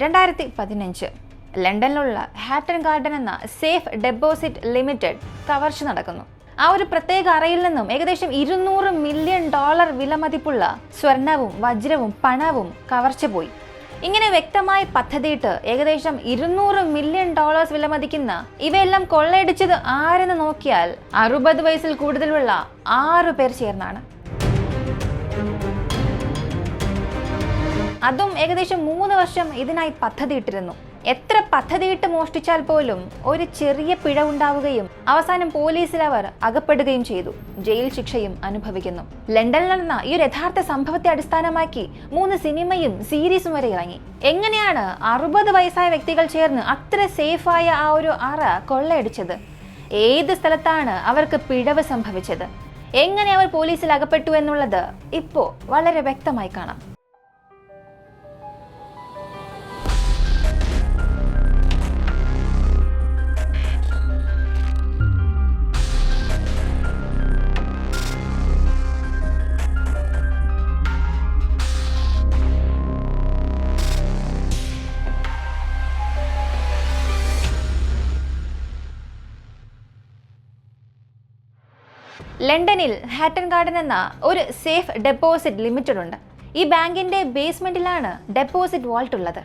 രണ്ടായിരത്തി പതിനഞ്ച് ലണ്ടനിലുള്ള ഹാറ്റൺ ഗാർഡൻ എന്ന സേഫ് ഡെപ്പോസിറ്റ് ലിമിറ്റഡ് കവർച്ച നടക്കുന്നു. ആ ഒരു പ്രത്യേക അറയിൽ നിന്നും ഏകദേശം ഇരുന്നൂറ് മില്യൺ ഡോളർ വിലമതിപ്പുള്ള സ്വർണവും വജ്രവും പണവും കവർച്ച പോയി. ഇങ്ങനെ വ്യക്തമായി പദ്ധതിയിട്ട് ഏകദേശം ഇരുന്നൂറ് മില്യൺ ഡോളേഴ്സ് വിലമതിക്കുന്ന ഇവയെല്ലാം കൊള്ളയടിച്ചത് ആരെന്ന് നോക്കിയാൽ അറുപത് വയസ്സിൽ കൂടുതലുള്ള ആറു പേർ ചേർന്നാണ്. അതും ഏകദേശം മൂന്ന് വർഷം ഇതിനായി പദ്ധതിയിട്ടിരുന്നു. എത്ര പദ്ധതിയിട്ട് മോഷ്ടിച്ചാൽ പോലും ഒരു ചെറിയ പിഴ ഉണ്ടാവുകയും അവസാനം പോലീസിൽ അവർ അകപ്പെടുകയും ചെയ്തു. ജയിൽ ശിക്ഷയും അനുഭവിക്കുന്നു. ലണ്ടനിൽ നടന്ന ഈ ഒരു യഥാർത്ഥ സംഭവത്തെ അടിസ്ഥാനമാക്കി മൂന്ന് സിനിമയും സീരീസും വരെ ഇറങ്ങി. എങ്ങനെയാണ് അറുപത് വയസ്സായ വ്യക്തികൾ ചേർന്ന് അത്ര സേഫായ ആ ഒരു അറ കൊള്ളയടിച്ചത്? ഏത് സ്ഥലത്താണ് അവർക്ക് പിഴവ് സംഭവിച്ചത്? എങ്ങനെ അവർ പോലീസിൽ അകപ്പെട്ടു എന്നുള്ളത് ഇപ്പോൾ വളരെ വ്യക്തമായി കാണാം. ലണ്ടനിൽ ഹാറ്റൻ ഗാർഡൻ എന്ന ഒരു സേഫ് ഡെപ്പോസിറ്റ് ലിമിറ്റഡ് ഉണ്ട് ഈ ബാങ്കിന്റെ ബേസ്മെന്റിലാണ് ഡെപ്പോസിറ്റ് വാൾട്ട് ഉള്ളത്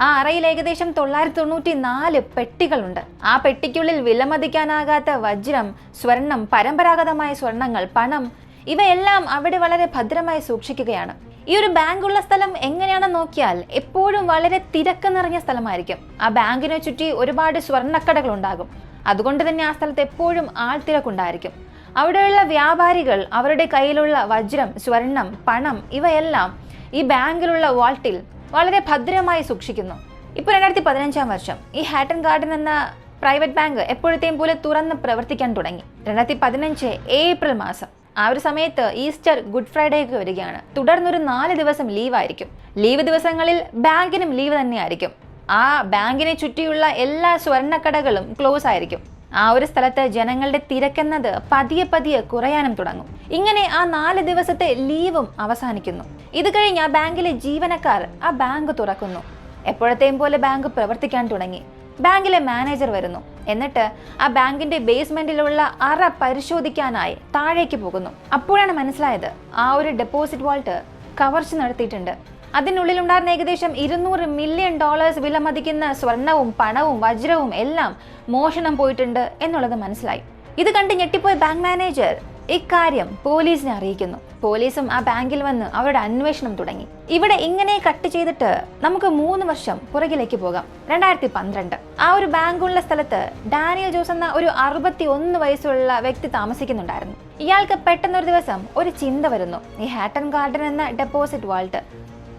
ആ അറയിൽ ഏകദേശം തൊള്ളായിരത്തി തൊണ്ണൂറ്റി നാല് പെട്ടികളുണ്ട്. ആ പെട്ടിക്കുള്ളിൽ വിലമതിക്കാനാകാത്ത വജ്രം സ്വർണം പരമ്പരാഗതമായ സ്വർണങ്ങൾ പണം ഇവയെല്ലാം അവിടെ വളരെ ഭദ്രമായി സൂക്ഷിക്കുകയാണ്. ഈ ഒരു ബാങ്ക് ഉള്ള സ്ഥലം എങ്ങനെയാണെന്ന് നോക്കിയാൽ എപ്പോഴും വളരെ തിരക്ക് നിറഞ്ഞ സ്ഥലമായിരിക്കും. ആ ബാങ്കിനെ ചുറ്റി ഒരുപാട് സ്വർണക്കടകൾ ഉണ്ടാകും. അതുകൊണ്ട് തന്നെ ആ സ്ഥലത്ത് എപ്പോഴും ആൾ ആൾത്തിരക്കുണ്ടായിരിക്കും. അവിടെയുള്ള വ്യാപാരികൾ അവരുടെ കയ്യിലുള്ള വജ്രം സ്വർണം പണം ഇവയെല്ലാം ഈ ബാങ്കിലുള്ള വാൾട്ടിൽ വളരെ ഭദ്രമായി സൂക്ഷിക്കുന്നു. ഇപ്പോൾ രണ്ടായിരത്തി പതിനഞ്ചാം വർഷം. ഈ ഹാറ്റൻ ഗാർഡൻ എന്ന പ്രൈവറ്റ് ബാങ്ക് എപ്പോഴത്തെയും പോലെ തുറന്ന് പ്രവർത്തിക്കാൻ തുടങ്ങി. രണ്ടായിരത്തി പതിനഞ്ച് ഏപ്രിൽ മാസം. ആ ഒരു സമയത്ത് ഈസ്റ്റർ ഗുഡ് ഫ്രൈഡേ ഒക്കെ വരികയാണ്. തുടർന്നൊരു നാല് ദിവസം ലീവായിരിക്കും. ലീവ് ദിവസങ്ങളിൽ ബാങ്കിനും ലീവ് തന്നെയായിരിക്കും. ആ ബാങ്കിനെ ചുറ്റിയുള്ള എല്ലാ സ്വർണക്കടകളും ക്ലോസ് ആയിരിക്കും ആ ഒരു സ്ഥലത്ത് ജനങ്ങളുടെ തിരക്കെന്നത് പതിയെ പതിയെ കുറയാനും തുടങ്ങും. ഇങ്ങനെ ആ നാല് ദിവസത്തെ ലീവും അവസാനിക്കുന്നു. ഇത് കഴിഞ്ഞ് ആ ബാങ്കിലെ ജീവനക്കാർ ആ ബാങ്ക് തുറക്കുന്നു. എപ്പോഴത്തെയും പോലെ ബാങ്ക് പ്രവർത്തിക്കാൻ തുടങ്ങി. ബാങ്കിലെ മാനേജർ വരുന്നു. എന്നിട്ട് ആ ബാങ്കിന്റെ ബേസ്മെന്റിലുള്ള അറ പരിശോധിക്കാനായി താഴേക്ക് പോകുന്നു. അപ്പോഴാണ് മനസ്സിലായത് ആ ഒരു ഡെപ്പോസിറ്റ് വാൾട്ട് കവർച്ച നടത്തിയിട്ടുണ്ട്. അതിനുള്ളിലുണ്ടായിരുന്ന ഏകദേശം ഇരുന്നൂറ് മില്യൺ ഡോളേഴ്സ് വിലമതിക്കുന്ന സ്വർണവും പണവും വജ്രവും എല്ലാം മോഷണം പോയിട്ടുണ്ട് എന്നുള്ളത് മനസ്സിലായി. ഇത് കണ്ട് ഞെട്ടിപ്പോയ ബാങ്ക് മാനേജർ ഇക്കാര്യം പോലീസിനെ അറിയിക്കുന്നു. പോലീസും ആ ബാങ്കിൽ വന്ന് അവരുടെ അന്വേഷണം തുടങ്ങി. ഇവിടെ ഇങ്ങനെ കട്ട് ചെയ്തിട്ട് നമുക്ക് മൂന്ന് വർഷം പുറകിലേക്ക് പോകാം. രണ്ടായിരത്തി പന്ത്രണ്ട് ആ ഒരു ബാങ്കുള്ള സ്ഥലത്ത് ഡാനിയൽ ജോസ് എന്ന ഒരു അറുപത്തി ഒന്ന് വയസ്സുള്ള വ്യക്തി താമസിക്കുന്നുണ്ടായിരുന്നു. ഇയാൾക്ക് പെട്ടെന്നൊരു ദിവസം ഒരു ചിന്ത വരുന്നു. ഈ ഹാട്ടൺ ഗാർഡൻ എന്ന ഡെപ്പോസിറ്റ് വാൾട്ട്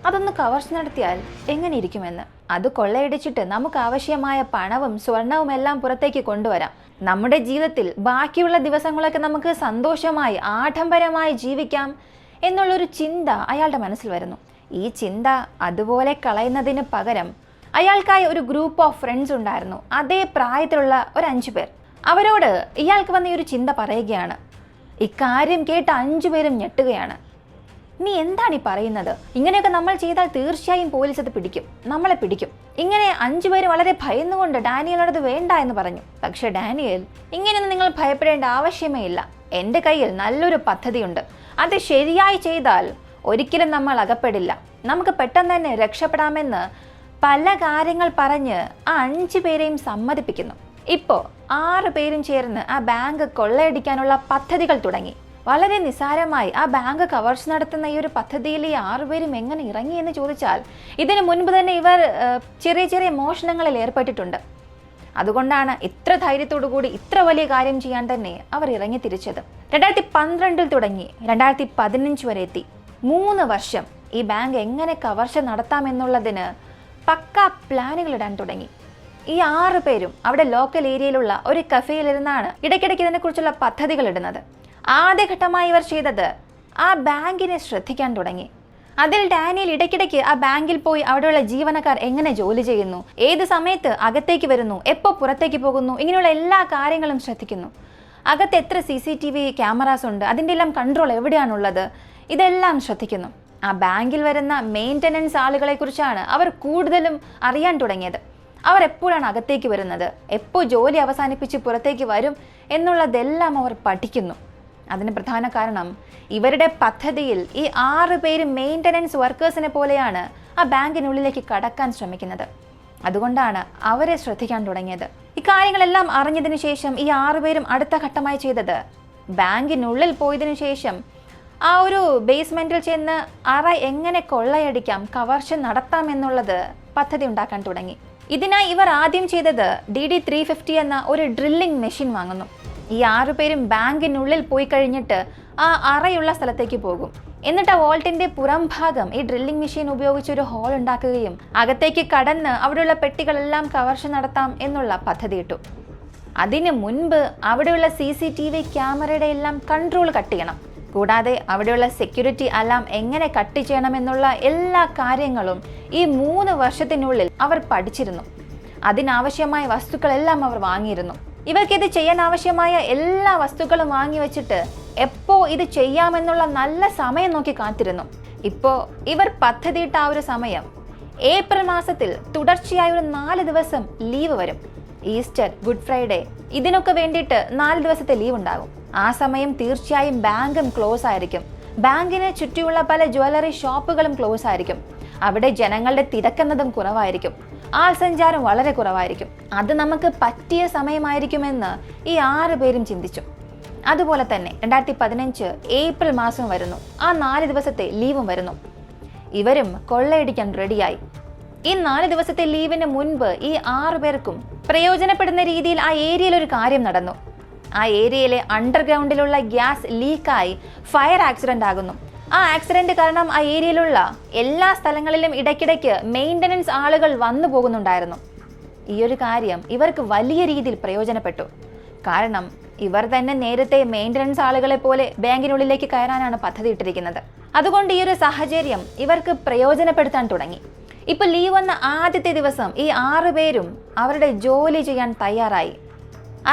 അതൊന്ന് കവർച്ച നടത്തിയാൽ എങ്ങനെ ഇരിക്കുമെന്ന് അത് കൊള്ളയടിച്ചിട്ട് നമുക്ക് ആവശ്യമായ പണവും സ്വർണവും എല്ലാം പുറത്തേക്ക് കൊണ്ടുവരാം. നമ്മുടെ ജീവിതത്തിൽ ബാക്കിയുള്ള ദിവസങ്ങളൊക്കെ നമുക്ക് സന്തോഷമായി ആഡംബരമായി ജീവിക്കാം എന്നുള്ളൊരു ചിന്ത അയാളുടെ മനസ്സിൽ വരുന്നു. ഈ ചിന്ത അതുപോലെ കളയുന്നതിന് പകരം അയാൾക്കായി ഒരു ഗ്രൂപ്പ് ഓഫ് ഫ്രണ്ട്സ് ഉണ്ടായിരുന്നു. അതേ പ്രായത്തിലുള്ള ഒരു അഞ്ചു പേർ. അവരോട് ഇയാൾക്ക് വന്ന ഈ ഒരു ചിന്ത പറയുകയാണ്. ഇക്കാര്യം കേട്ട് അഞ്ചു പേരും ഞെട്ടുകയാണ്. നീ എന്താണ് ഈ പറയുന്നത്? ഇങ്ങനെയൊക്കെ നമ്മൾ ചെയ്താൽ തീർച്ചയായും പോലീസ് അത് പിടിക്കും. നമ്മളെ പിടിക്കും. ഇങ്ങനെ അഞ്ചുപേര് വളരെ ഭയന്നുകൊണ്ട് ഡാനിയലോടത് വേണ്ട എന്ന് പറഞ്ഞു. പക്ഷേ ഡാനിയൽ ഇങ്ങനെയൊന്നും നിങ്ങൾ ഭയപ്പെടേണ്ട ആവശ്യമേ ഇല്ല. എന്റെ കയ്യിൽ നല്ലൊരു പദ്ധതിയുണ്ട്. അത് ശരിയായി ചെയ്താൽ ഒരിക്കലും നമ്മൾ അകപ്പെടില്ല. നമുക്ക് പെട്ടെന്ന് തന്നെ രക്ഷപ്പെടാമെന്ന് പല കാര്യങ്ങൾ പറഞ്ഞ് ആ അഞ്ചു പേരെയും സമ്മതിപ്പിക്കുന്നു. ഇപ്പോൾ ആറ് പേരും ചേർന്ന് ആ ബാങ്ക് കൊള്ളയടിക്കാനുള്ള പദ്ധതികൾ തുടങ്ങി. വളരെ നിസാരമായി ആ ബാങ്ക് കവർച്ച നടത്തുന്ന ഈ ഒരു പദ്ധതിയിൽ ഈ ആറുപേരും എങ്ങനെ ഇറങ്ങി എന്ന് ചോദിച്ചാൽ ഇതിനു മുൻപ് തന്നെ ഇവർ ചെറിയ ചെറിയ മോഷണങ്ങളിൽ ഏർപ്പെട്ടിട്ടുണ്ട്. അതുകൊണ്ടാണ് ഇത്ര ധൈര്യത്തോടു കൂടി ഇത്ര വലിയ കാര്യം ചെയ്യാൻ തന്നെ അവർ ഇറങ്ങി തിരിച്ചത്. രണ്ടായിരത്തി പന്ത്രണ്ടിൽ തുടങ്ങി രണ്ടായിരത്തി പതിനഞ്ച് വരെ എത്തി. മൂന്ന് വർഷം ഈ ബാങ്ക് എങ്ങനെ കവർച്ച നടത്താമെന്നുള്ളതിന് പക്ക പ്ലാനുകൾ ഇടാൻ തുടങ്ങി. ഈ ആറ് പേരും അവിടെ ലോക്കൽ ഏരിയയിലുള്ള ഒരു കഫേയിലിരുന്നാണ് ഇടയ്ക്കിടയ്ക്ക് ഇതിനെക്കുറിച്ചുള്ള പദ്ധതികൾ ഇടുന്നത്. ആദ്യഘട്ടമായി ഇവർ ചെയ്തത് ആ ബാങ്കിനെ ശ്രദ്ധിക്കാൻ തുടങ്ങി. അതിൽ ഡാനിയൽ ഇടയ്ക്കിടയ്ക്ക് ആ ബാങ്കിൽ പോയി അവിടെയുള്ള ജീവനക്കാർ എങ്ങനെ ജോലി ചെയ്യുന്നു ഏത് സമയത്ത് അകത്തേക്ക് വരുന്നു എപ്പോൾ പുറത്തേക്ക് പോകുന്നു ഇങ്ങനെയുള്ള എല്ലാ കാര്യങ്ങളും ശ്രദ്ധിക്കുന്നു. അകത്ത് എത്ര C C T V cameras ഉണ്ട് അതിന്റെ എല്ലാം കൺട്രോൾ എവിടെയാണുള്ളത് ഇതെല്ലാം ശ്രദ്ധിക്കുന്നു. ആ ബാങ്കിൽ വരുന്ന മെയിന്റനൻസ് ആളുകളെക്കുറിച്ചാണ് അവർ കൂടുതലും അറിയാൻ തുടങ്ങിയത്. അവർ എപ്പോഴാണ് അകത്തേക്ക് വരുന്നത് എപ്പോൾ ജോലി അവസാനിപ്പിച്ച് പുറത്തേക്ക് വരും എന്നുള്ളതെല്ലാം അവർ പഠിക്കുന്നു. അതിന് പ്രധാന കാരണം ഇവരുടെ പദ്ധതിയിൽ ഈ ആറ് പേര് മെയിന്റനൻസ് വർക്കേഴ്സിനെ പോലെയാണ് ആ ബാങ്കിനുള്ളിലേക്ക് കടക്കാൻ ശ്രമിക്കുന്നത്. അതുകൊണ്ടാണ് അവരെ ശ്രദ്ധിക്കാൻ തുടങ്ങിയത്. ഇക്കാര്യങ്ങളെല്ലാം അറിഞ്ഞതിന് ശേഷം ഈ ആറുപേരും അടുത്ത ഘട്ടമായി ചെയ്തത്. ബാങ്കിനുള്ളിൽ പോയതിനു ശേഷം ആ ഒരു ബേസ്മെന്റിൽ ചെന്ന് അറ എങ്ങനെ കൊള്ളയടിക്കാം കവർച്ച നടത്താം എന്നുള്ളത് പദ്ധതി ഉണ്ടാക്കാൻ തുടങ്ങി. ഇതിനായി ഇവർ ആദ്യം ചെയ്തത് ഡി ഡി ത്രീ ഫിഫ്റ്റി എന്ന ഒരു ഡ്രില്ലിംഗ് മെഷീൻ വാങ്ങുന്നു. ഈ ആറുപേരും ബാങ്കിനുള്ളിൽ പോയി കഴിഞ്ഞിട്ട് ആ അറയുള്ള സ്ഥലത്തേക്ക് പോകും. എന്നിട്ട് ആ വോൾട്ടിന്റെ പുറം ഭാഗം ഈ ഡ്രില്ലിംഗ് മെഷീൻ ഉപയോഗിച്ച് ഒരു ഹോൾ ഉണ്ടാക്കുകയും അകത്തേക്ക് കടന്ന് അവിടെയുള്ള പെട്ടികളെല്ലാം കവർച്ച നടത്താം എന്നുള്ള പദ്ധതി ഇട്ടു. അതിന് മുൻപ് അവിടെയുള്ള സി സി ടി വി ക്യാമറയുടെ എല്ലാം കൺട്രോൾ കട്ട് ചെയ്യണം. കൂടാതെ അവിടെയുള്ള സെക്യൂരിറ്റി അലാം എങ്ങനെ കട്ട് ചെയ്യണമെന്നുള്ള എല്ലാ കാര്യങ്ങളും ഈ മൂന്ന് വർഷത്തിനുള്ളിൽ അവർ പഠിച്ചിരുന്നു. അതിനാവശ്യമായ വസ്തുക്കളെല്ലാം അവർ വാങ്ങിയിരുന്നു. ഇവർക്ക് ഇത് ചെയ്യാൻ ആവശ്യമായ എല്ലാ വസ്തുക്കളും വാങ്ങി വെച്ചിട്ട് എപ്പോ ഇത് ചെയ്യാമെന്നുള്ള നല്ല സമയം നോക്കി കാത്തിരുന്നു. ഇപ്പോ ഇവർ പദ്ധതിയിട്ട ആ ഒരു സമയം. ഏപ്രിൽ മാസത്തിൽ തുടർച്ചയായ ഒരു നാല് ദിവസം ലീവ് വരും. ഈസ്റ്റർ ഗുഡ് ഫ്രൈഡേ ഇതിനൊക്കെ വേണ്ടിയിട്ട് നാല് ദിവസത്തെ ലീവ് ഉണ്ടാകും. ആ സമയം തീർച്ചയായും ബാങ്കും ക്ലോസ് ആയിരിക്കും. ബാങ്കിന് ചുറ്റിയുള്ള പല ജ്വല്ലറി ഷോപ്പുകളും ക്ലോസ് ആയിരിക്കും. അവിടെ ജനങ്ങളുടെ തിരക്കെന്നതും കുറവായിരിക്കും. ആൾ സഞ്ചാരം വളരെ കുറവായിരിക്കും. അത് നമുക്ക് പറ്റിയ സമയമായിരിക്കുമെന്ന് ഈ ആറ് പേരും ചിന്തിച്ചു. അതുപോലെ തന്നെ രണ്ടായിരത്തി പതിനഞ്ച് ഏപ്രിൽ മാസം വരുന്നു. ആ നാല് ദിവസത്തെ ലീവും വരുന്നു. ഇവരും കൊള്ളയടിക്കാൻ റെഡിയായി. ഈ നാല് ദിവസത്തെ ലീവിന് മുൻപ് ഈ ആറു പേർക്കും പ്രയോജനപ്പെടുന്ന രീതിയിൽ ആ ഏരിയയിൽ ഒരു കാര്യം നടന്നു. ആ ഏരിയയിലെ അണ്ടർഗ്രൗണ്ടിലുള്ള ഗ്യാസ് ലീക്കായി ഫയർ ആക്സിഡന്റ് ആകുന്നു. ആ ആക്സിഡന്റ് കാരണം ആ ഏരിയയിലുള്ള എല്ലാ സ്ഥലങ്ങളിലും ഇടയ്ക്കിടയ്ക്ക് മെയിന്റനൻസ് ആളുകൾ വന്നു പോകുന്നുണ്ടായിരുന്നു. ഈ ഒരു കാര്യം ഇവർക്ക് വലിയ രീതിയിൽ പ്രയോജനപ്പെട്ടു. കാരണം ഇവർ തന്നെ നേരത്തെ മെയിന്റനൻസ് ആളുകളെ പോലെ ബാങ്കിനുള്ളിലേക്ക് കയറാനാണ് പദ്ധതി ഇട്ടിരിക്കുന്നത്. അതുകൊണ്ട് ഈ ഒരു സാഹചര്യം ഇവർക്ക് പ്രയോജനപ്പെടുത്താൻ തുടങ്ങി. ഇപ്പോൾ ലീവ് വന്ന ആദ്യത്തെ ദിവസം ഈ ആറു പേരും അവരുടെ ജോലി ചെയ്യാൻ തയ്യാറായി.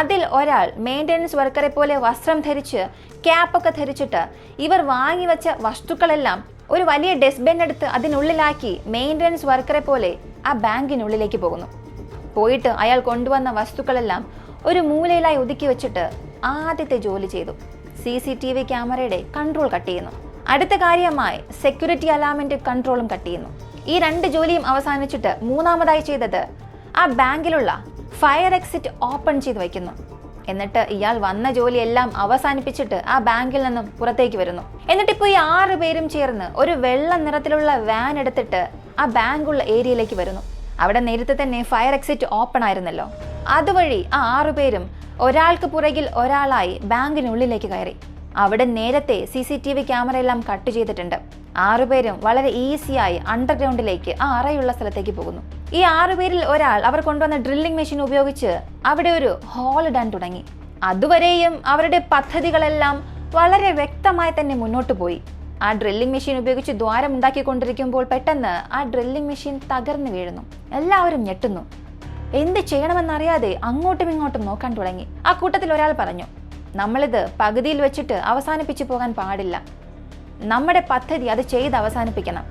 അതിൽ ഒരാൾ മെയിന്റനൻസ് വർക്കറെ പോലെ വസ്ത്രം ധരിച്ച് ക്യാപ്പൊക്കെ ധരിച്ചിട്ട് ഇവർ വാങ്ങി വെച്ച വസ്തുക്കളെല്ലാം ഒരു വലിയ ഡസ്റ്റ്ബിൻ എടുത്ത് അതിനുള്ളിലാക്കി മെയിന്റനൻസ് വർക്കറെ പോലെ ആ ബാങ്കിനുള്ളിലേക്ക് പോകുന്നു. പോയിട്ട് അയാൾ കൊണ്ടുവന്ന വസ്തുക്കളെല്ലാം ഒരു മൂലയിലായി ഒതുക്കി വെച്ചിട്ട് ആദ്യത്തെ ജോലി ചെയ്തു. സി സി ടി വി ക്യാമറയുടെ കൺട്രോൾ കട്ട് ചെയ്യുന്നു. അടുത്ത കാര്യമായി സെക്യൂരിറ്റി അലാമിന്റെ കൺട്രോളും കട്ട് ചെയ്യുന്നു. ഈ രണ്ട് ജോലിയും അവസാനിച്ചിട്ട് മൂന്നാമതായി ചെയ്തത് ആ ബാങ്കിലുള്ള ഫയർ എക്സിറ്റ് ഓപ്പൺ ചെയ്ത് വയ്ക്കുന്നു എന്നിട്ട് ഇയാൾ വന്ന ജോലിയെല്ലാം അവസാനിപ്പിച്ചിട്ട് ആ ബാങ്കിൽ നിന്നും പുറത്തേക്ക് വരുന്നു. എന്നിട്ട് ഇപ്പോൾ ഈ ആറ് പേരും ചേർന്ന് ഒരു വെള്ള നിറത്തിലുള്ള വാൻ എടുത്തിട്ട് ആ ബാങ്കുള്ള ഏരിയയിലേക്ക് വരുന്നു. അവിടെ നേരത്തെ തന്നെ ഫയർ എക്സിറ്റ് ഓപ്പൺ ആയിരുന്നല്ലോ. അതുവഴി ആ ആറു പേരും ഒരാൾക്ക് പുറകിൽ ഒരാളായി ബാങ്കിനുള്ളിലേക്ക് കയറി. അവിടെ നേരത്തെ സി സി ടി വി ക്യാമറയെല്ലാം കട്ട് ചെയ്തിട്ടുണ്ട്. ആറുപേരും വളരെ ഈസിയായി അണ്ടർഗ്രൗണ്ടിലേക്ക് ആ അറയുള്ള സ്ഥലത്തേക്ക് പോകുന്നു. ഈ ആറുപേരിൽ ഒരാൾ അവർ കൊണ്ടുവന്ന ഡ്രില്ലിംഗ് മെഷീൻ ഉപയോഗിച്ച് അവിടെ ഒരു ഹോൾ ഇടാൻ തുടങ്ങി. അതുവരെയും അവരുടെ പദ്ധതികളെല്ലാം വളരെ വ്യക്തമായി തന്നെ മുന്നോട്ട് പോയി. ആ ഡ്രില്ലിംഗ് മെഷീൻ ഉപയോഗിച്ച് ദ്വാരം ഉണ്ടാക്കിക്കൊണ്ടിരിക്കുമ്പോൾ പെട്ടെന്ന് ആ ഡ്രില്ലിംഗ് മെഷീൻ തകർന്നു വീഴുന്നു. എല്ലാവരും ഞെട്ടുന്നു. എന്ത് ചെയ്യണമെന്നറിയാതെ അങ്ങോട്ടും ഇങ്ങോട്ടും നോക്കാൻ തുടങ്ങി. ആ കൂട്ടത്തിൽ ഒരാൾ പറഞ്ഞു നമ്മളിത് പകുതിയിൽ വെച്ചിട്ട് അവസാനിപ്പിച്ചു പോകാൻ പാടില്ല. നമ്മുടെ പദ്ധതി അത് ചെയ്ത് അവസാനിപ്പിക്കണം.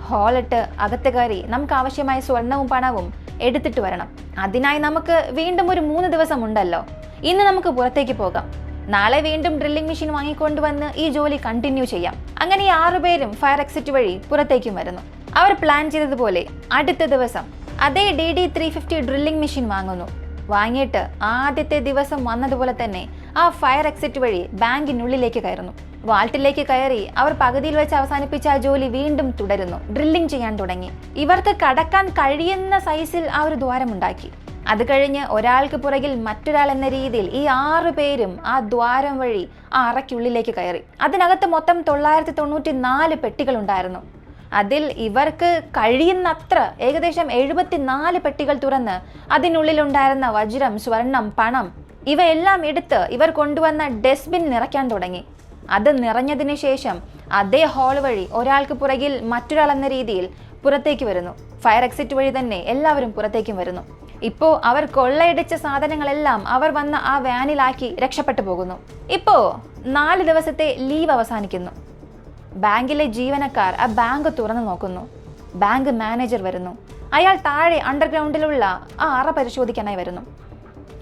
ഹോളിട്ട് അകത്ത് കയറി നമുക്ക് ആവശ്യമായ സ്വർണവും പണവും എടുത്തിട്ട് വരണം. അതിനായി നമുക്ക് വീണ്ടും ഒരു മൂന്ന് ദിവസം ഉണ്ടല്ലോ. ഇന്ന് നമുക്ക് പുറത്തേക്ക് പോകാം. നാളെ വീണ്ടും ഡ്രില്ലിംഗ് മെഷീൻ വാങ്ങിക്കൊണ്ടുവന്ന് ഈ ജോലി കണ്ടിന്യൂ ചെയ്യാം. അങ്ങനെ ഈ ആറുപേരും ഫയർ എക്സിറ്റ് വഴി പുറത്തേക്കും വരുന്നു. അവർ പ്ലാൻ ചെയ്തതുപോലെ അടുത്ത ദിവസം അതേ D D three fifty drilling machine വാങ്ങുന്നു. വാങ്ങിയിട്ട് ആദ്യത്തെ ദിവസം വന്നതുപോലെ തന്നെ ആ ഫയർ എക്സിറ്റ് വഴി ബാങ്കിനുള്ളിലേക്ക് കയറുന്നു. വാൾട്ടിലേക്ക് കയറി അവർ പകുതിയിൽ വെച്ച് അവസാനിപ്പിച്ച ആ ജോലി വീണ്ടും തുടരുന്നു. ഡ്രില്ലിംഗ് ചെയ്യാൻ തുടങ്ങി. ഇവർക്ക് കടക്കാൻ കഴിയുന്ന സൈസിൽ ആ ഒരു ദ്വാരമുണ്ടാക്കി. അത് കഴിഞ്ഞ് ഒരാൾക്ക് പുറകിൽ മറ്റൊരാൾ എന്ന രീതിയിൽ ഈ ആറ് പേരും ആ ദ്വാരം വഴി ആ അറയ്ക്കുള്ളിലേക്ക് കയറി. അതിനകത്ത് മൊത്തം തൊള്ളായിരത്തി തൊണ്ണൂറ്റി നാല് പെട്ടികളുണ്ടായിരുന്നു അതിൽ ഇവർക്ക് കഴിയുന്നത്ര ഏകദേശം എഴുപത്തിനാല് പെട്ടികൾ തുറന്ന് അതിനുള്ളിലുണ്ടായിരുന്ന വജ്രം സ്വർണം പണം ഇവയെല്ലാം എടുത്ത് ഇവർ കൊണ്ടുവന്ന ഡസ്റ്റ്ബിൻ നിറയ്ക്കാൻ തുടങ്ങി. അത് നിറഞ്ഞതിന് ശേഷം അതേ ഹോൾ വഴി ഒരാൾക്ക് പുറകിൽ മറ്റൊരാൾ എന്ന രീതിയിൽ പുറത്തേക്ക് വരുന്നു. ഫയർ എക്സിറ്റ് വഴി തന്നെ എല്ലാവരും പുറത്തേക്കും വരുന്നു. ഇപ്പോ അവർ കൊള്ളയടിച്ച സാധനങ്ങളെല്ലാം അവർ വന്ന ആ വാനിലാക്കി രക്ഷപ്പെട്ടു പോകുന്നു. ഇപ്പോ നാല് ദിവസത്തെ ലീവ് അവസാനിക്കുന്നു. ബാങ്കിലെ ജീവനക്കാർ ആ ബാങ്ക് തുറന്നു നോക്കുന്നു. ബാങ്ക് മാനേജർ വരുന്നു. അയാൾ താഴെ അണ്ടർഗ്രൗണ്ടിലുള്ള ആ അറ പരിശോധിക്കാനായി വരുന്നു.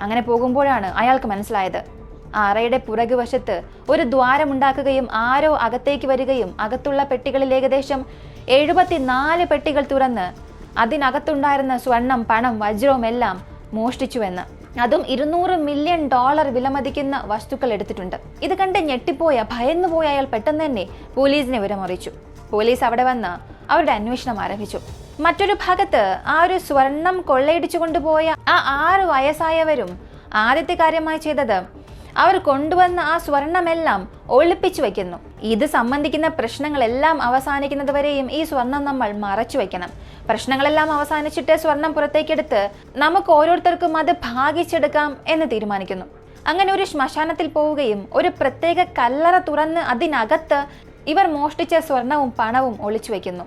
അങ്ങനെ പോകുമ്പോഴാണ് അയാൾക്ക് മനസ്സിലായത്. ആ അറയുടെ പുറകുവശത്ത് ഒരു ദ്വാരമുണ്ടാക്കുകയും ആരോ അകത്തേക്ക് വരികയും അകത്തുള്ള പെട്ടികളിൽ ഏകദേശം എഴുപത്തിനാല് പെട്ടികൾ തുറന്ന് അതിനകത്തുണ്ടായിരുന്ന സ്വർണം പണം വജ്രവും എല്ലാം മോഷ്ടിച്ചുവെന്ന്. അതും ഇരുന്നൂറ് മില്യൺ ഡോളർ വിലമതിക്കുന്ന വസ്തുക്കൾ എടുത്തിട്ടുണ്ട്. ഇത് കണ്ട് ഞെട്ടിപ്പോയ ഭയന്നുപോയ അയാൾ പെട്ടെന്ന് തന്നെ പോലീസിനെ വിവരമറിയിച്ചു പോലീസ് അവിടെ വന്ന് അവരുടെ അന്വേഷണം ആരംഭിച്ചു. മറ്റൊരു ഭാഗത്ത് ആ ഒരു സ്വർണം കൊള്ളയടിച്ചു കൊണ്ടുപോയ ആ ആറ് വയസ്സായവരും ആദ്യത്തെ കാര്യമായി ചെയ്തത് അവർ കൊണ്ടുവന്ന ആ സ്വർണമെല്ലാം ഒളിപ്പിച്ചു വയ്ക്കുന്നു ഇത് സംബന്ധിക്കുന്ന പ്രശ്നങ്ങളെല്ലാം അവസാനിക്കുന്നത് വരെയും ഈ സ്വർണം നമ്മൾ മറച്ചു വയ്ക്കണം പ്രശ്നങ്ങളെല്ലാം അവസാനിച്ചിട്ട് സ്വർണം പുറത്തേക്കെടുത്ത് നമുക്ക് ഓരോരുത്തർക്കും അത് ഭാഗിച്ചെടുക്കാം എന്ന് തീരുമാനിക്കുന്നു. അങ്ങനെ ഒരു ശ്മശാനത്തിൽ പോവുകയും ഒരു പ്രത്യേക കല്ലറ തുറന്ന് അതിനകത്ത് ഇവർ മോഷ്ടിച്ച സ്വർണവും പണവും ഒളിച്ചു വയ്ക്കുന്നു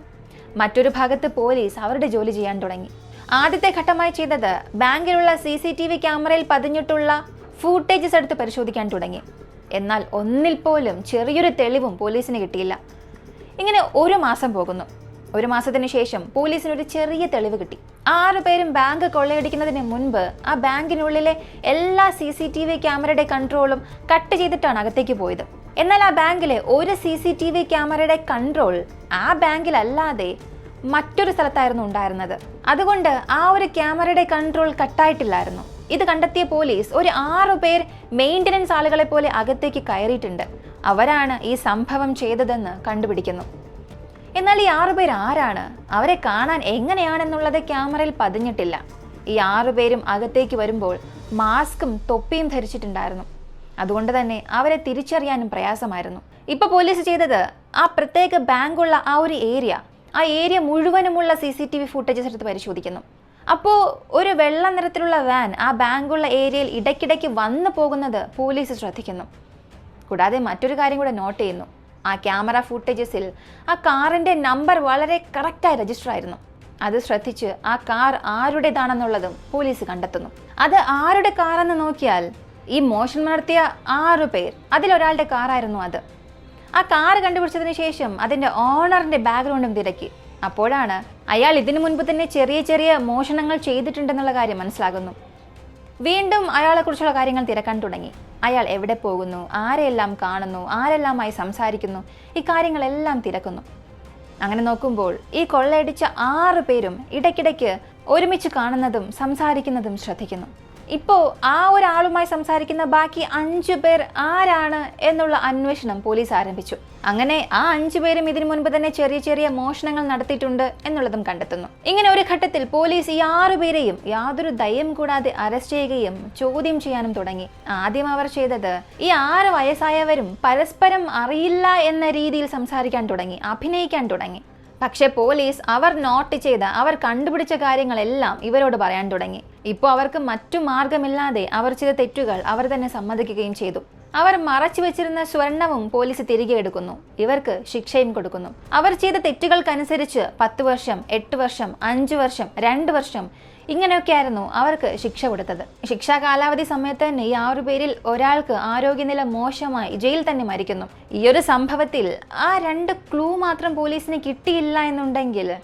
മറ്റൊരു ഭാഗത്ത് പോലീസ് അവരുടെ ജോലി ചെയ്യാൻ തുടങ്ങി. ആദ്യത്തെ ഘട്ടമായി ചെയ്തത് ബാങ്കിലുള്ള സി സി ടി വി ക്യാമറയിൽ പതിഞ്ഞിട്ടുള്ള ഫൂട്ടേജസ് എടുത്ത് പരിശോധിക്കാൻ തുടങ്ങി. എന്നാൽ ഒന്നിൽ പോലും ചെറിയൊരു തെളിവും പോലീസിന് കിട്ടിയില്ല. ഇങ്ങനെ ഒരു മാസം പോകുന്നു. ഒരു മാസത്തിന് ശേഷം പോലീസിന് ഒരു ചെറിയ തെളിവ് കിട്ടി. ആറ് പേരും ബാങ്ക് കൊള്ളയടിക്കുന്നതിന് മുൻപ് ആ ബാങ്കിനുള്ളിലെ എല്ലാ സി സി ടി വി ക്യാമറയുടെ കൺട്രോളും കട്ട് ചെയ്തിട്ടാണ് അകത്തേക്ക് പോയത്. എന്നാൽ ആ ബാങ്കിലെ ഒരു സി സി ടി വി ക്യാമറയുടെ കൺട്രോൾ ആ ബാങ്കിലല്ലാതെ മറ്റൊരു സ്ഥലത്തായിരുന്നു ഉണ്ടായിരുന്നത്. അതുകൊണ്ട് ആ ഒരു ക്യാമറയുടെ കൺട്രോൾ കട്ടായിട്ടില്ലായിരുന്നു. ഇത് കണ്ടെത്തിയ പോലീസ് ഒരു ആറു പേർ മെയിന്റനൻസ് ആളുകളെ പോലെ അകത്തേക്ക് കയറിയിട്ടുണ്ട്. അവരാണ് ഈ സംഭവം ചെയ്തതെന്ന് കണ്ടുപിടിക്കുന്നു. എന്നാൽ ഈ ആറുപേർ ആരാണ്? അവരെ കാണാൻ എങ്ങനെയാണെന്നുള്ളത് ക്യാമറയിൽ പതിഞ്ഞിട്ടില്ല. ഈ ആറുപേരും അകത്തേക്ക് വരുമ്പോൾ മാസ്കും തൊപ്പിയും ധരിച്ചിട്ടുണ്ടായിരുന്നു. അതുകൊണ്ട് തന്നെ അവരെ തിരിച്ചറിയാനും പ്രയാസമായിരുന്നു. ഇപ്പൊ പോലീസ് ചെയ്തത് ആ പ്രത്യേക ബാങ്കുള്ള ആ ഒരു ഏരിയ ആ area മുഴുവനുമുള്ള C C T V footages എടുത്ത് പരിശോധിക്കുന്നു. അപ്പോൾ ഒരു വെള്ള നിറത്തിലുള്ള വാൻ ആ ബാങ്കുള്ള ഏരിയയിൽ ഇടയ്ക്കിടയ്ക്ക് വന്നു പോകുന്നത് പോലീസ് ശ്രദ്ധിക്കുന്നു. കൂടാതെ മറ്റൊരു കാര്യം കൂടെ നോട്ട് ചെയ്യുന്നു. ആ ക്യാമറ ഫുട്ടേജസിൽ ആ കാറിന്റെ നമ്പർ വളരെ കറക്റ്റായി രജിസ്റ്റർ ആയിരുന്നു. അത് ശ്രദ്ധിച്ച് ആ കാർ ആരുടേതാണെന്നുള്ളതും പോലീസ് കണ്ടെത്തുന്നു. അത് ആരുടെ കാറെന്ന് നോക്കിയാൽ ഈ മോഷണം നടത്തിയ ആറു പേർ. അതിലൊരാളുടെ കാറായിരുന്നു അത്. ആ കാർ കണ്ടുപിടിച്ചതിന് ശേഷം അതിന്റെ ഓണറിന്റെ ബാക്ക്ഗ്രൗണ്ടും തിരക്കി. അപ്പോഴാണ് അയാൾ ഇതിനു മുൻപ് തന്നെ ചെറിയ ചെറിയ മോഷണങ്ങൾ ചെയ്തിട്ടുണ്ടെന്നുള്ള കാര്യം മനസ്സിലാകുന്നു. വീണ്ടും അയാളെക്കുറിച്ചുള്ള കാര്യങ്ങൾ തിരക്കാൻ തുടങ്ങി. അയാൾ എവിടെ പോകുന്നു? ആരെയെല്ലാം കാണുന്നു? ആരെല്ലാമായി സംസാരിക്കുന്നു? ഇക്കാര്യങ്ങളെല്ലാം കാര്യങ്ങളെല്ലാം തിരക്കുന്നു. അങ്ങനെ നോക്കുമ്പോൾ ഈ കൊള്ളയടിച്ച ആറ് പേരും ഇടയ്ക്കിടയ്ക്ക് ഒരുമിച്ച് കാണുന്നതും സംസാരിക്കുന്നതും ശ്രദ്ധിക്കുന്നു. ഇപ്പോൾ ആ ഒരാളുമായി സംസാരിക്കുന്ന ബാക്കി അഞ്ചു പേർ ആരാണ് എന്നുള്ള അന്വേഷണം പോലീസ് ആരംഭിച്ചു. അങ്ങനെ ആ അഞ്ചു പേരും ഇതിനു മുൻപ് തന്നെ ചെറിയ ചെറിയ മോഷണങ്ങൾ നടത്തിയിട്ടുണ്ട് എന്നുള്ളതും കണ്ടെത്തുന്നു. ഇങ്ങനെ ഒരു ഘട്ടത്തിൽ പോലീസ് ഈ ആറു പേരെയും യാതൊരു ദയം കൂടാതെ അറസ്റ്റ് ചെയ്യുകയും ചോദ്യം ചെയ്യാനും തുടങ്ങി. ആദ്യം അവർ ചെയ്തത് ഈ ആറ് വയസ്സായവരും പരസ്പരം അറിയില്ല എന്ന രീതിയിൽ സംസാരിക്കാൻ തുടങ്ങി അഭിനയിക്കാൻ തുടങ്ങി. പക്ഷേ പോലീസ് അവർ നോട്ട് ചെയ്ത അവർ കണ്ടുപിടിച്ച കാര്യങ്ങളെല്ലാം ഇവരോട് പറയാൻ തുടങ്ങി. ഇപ്പോൾ അവർക്ക് മറ്റു മാർഗമില്ലാതെ അവർ ചില തെറ്റുകൾ അവർ തന്നെ സമ്മതിക്കുകയും ചെയ്തു. അവർ മറച്ചു വെച്ചിരുന്ന സ്വർണവും പോലീസ് തിരികെ എടുക്കുന്നു. ഇവർക്ക് ശിക്ഷയും കൊടുക്കുന്നു. അവർ ചെയ്ത തെറ്റുകൾക്കനുസരിച്ച് പത്ത് വർഷം എട്ട് വർഷം അഞ്ച് വർഷം രണ്ട് വർഷം ഇങ്ങനെയൊക്കെയായിരുന്നു അവർക്ക് ശിക്ഷ കൊടുത്തത്. ശിക്ഷാ കാലാവധി സമയത്ത് തന്നെ ഈ ആറു പേരിൽ ഒരാൾക്ക് ആരോഗ്യനില മോശമായി ജയിൽ തന്നെ മരിക്കുന്നു. ഈ ഒരു സംഭവത്തിൽ ആ രണ്ട് ക്ലൂ മാത്രം പോലീസിന് കിട്ടിയില്ല എന്നുണ്ടെങ്കിൽ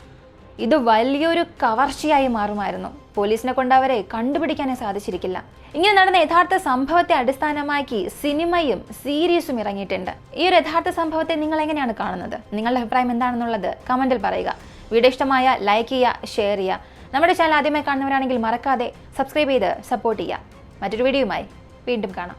ഇത് വലിയൊരു കവർച്ചയായി മാറുമായിരുന്നു. പോലീസിനെ കൊണ്ട് അവരെ കണ്ടുപിടിക്കാനേ സാധിച്ചിരിക്കില്ല. ഇങ്ങനെ നടന്ന യഥാർത്ഥ സംഭവത്തെ അടിസ്ഥാനമാക്കി സിനിമയും സീരീസും ഇറങ്ങിയിട്ടുണ്ട്. ഈ ഒരു യഥാർത്ഥ സംഭവത്തെ നിങ്ങൾ എങ്ങനെയാണ് കാണുന്നത്? നിങ്ങളുടെ അഭിപ്രായം എന്താണെന്നുള്ളത് കമന്റിൽ പറയുക. വീഡിയോ ഇഷ്ടമായ ലൈക്ക് ചെയ്യുക ഷെയർ ചെയ്യുക. നമ്മുടെ ചാനൽ ആദ്യമായി കാണുന്നവരാണെങ്കിൽ മറക്കാതെ സബ്സ്ക്രൈബ് ചെയ്ത് സപ്പോർട്ട് ചെയ്യുക. മറ്റൊരു വീഡിയോയുമായി വീണ്ടും കാണാം.